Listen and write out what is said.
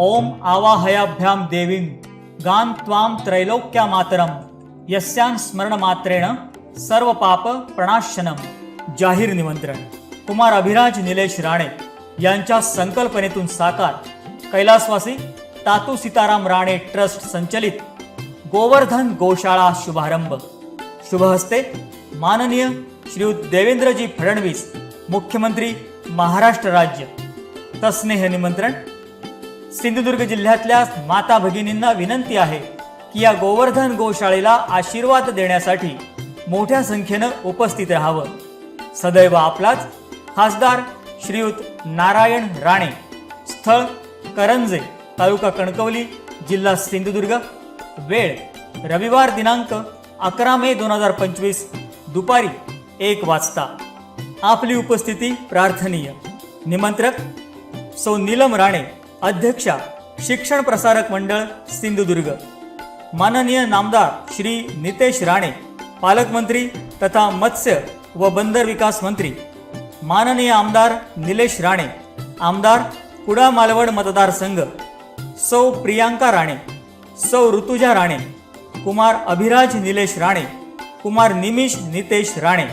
ओम आवाहयाभ्याम देवीं गान त्वां त्रैलोक्या मातरम यस्यां स्मरण मात्रेण सर्व पाप प्रणाशनम जाहीर निमंत्रण। कुमार अभिराज निलेश राणे यांच्या संकल्पनेतून साकार। कैलासवासी तातू सीताराम राणे ट्रस्ट संचलित गोवर्धन गोशाळा शुभारंभ। शुभहस्ते माननीय श्रीयुत देवेंद्रजी फडणवीस मुख्यमंत्री महाराष्ट्र राज्य। तस्नेह निमंत्रण। सिंधुदुर्ग जिल्ह्यातल्या माता भगिनींना विनंती आहे की या गोवर्धन गोशाळेला आशीर्वाद देण्यासाठी मोठ्या संख्येनं उपस्थित राहावं. सदैव आपलाच खासदार श्रीयुत नारायण राणे स्थळ करंजे तालुका कणकवली जिल्हा सिंधुदुर्ग. वेळ रविवार दिनांक अकरा मे दोन हजार पंचवीस दुपारी एक वाजता. आपली उपस्थिती प्रार्थनीय. निमंत्रक सौ नीलम राणे. अध्यक्षा शिक्षण प्रसारक मंडळ सिंधुदुर्ग. माननीय नामदार श्री नितेश राणे पालकमंत्री तथा मत्स्य व बंदर विकास मंत्री. माननीय आमदार निलेश राणे आमदार कुडा मालवड मतदारसंघ सौ प्रियांका राणे सौ ऋतुजा राणे कुमार अभिराज निलेश राणे कुमार निमिष नितेश राणे.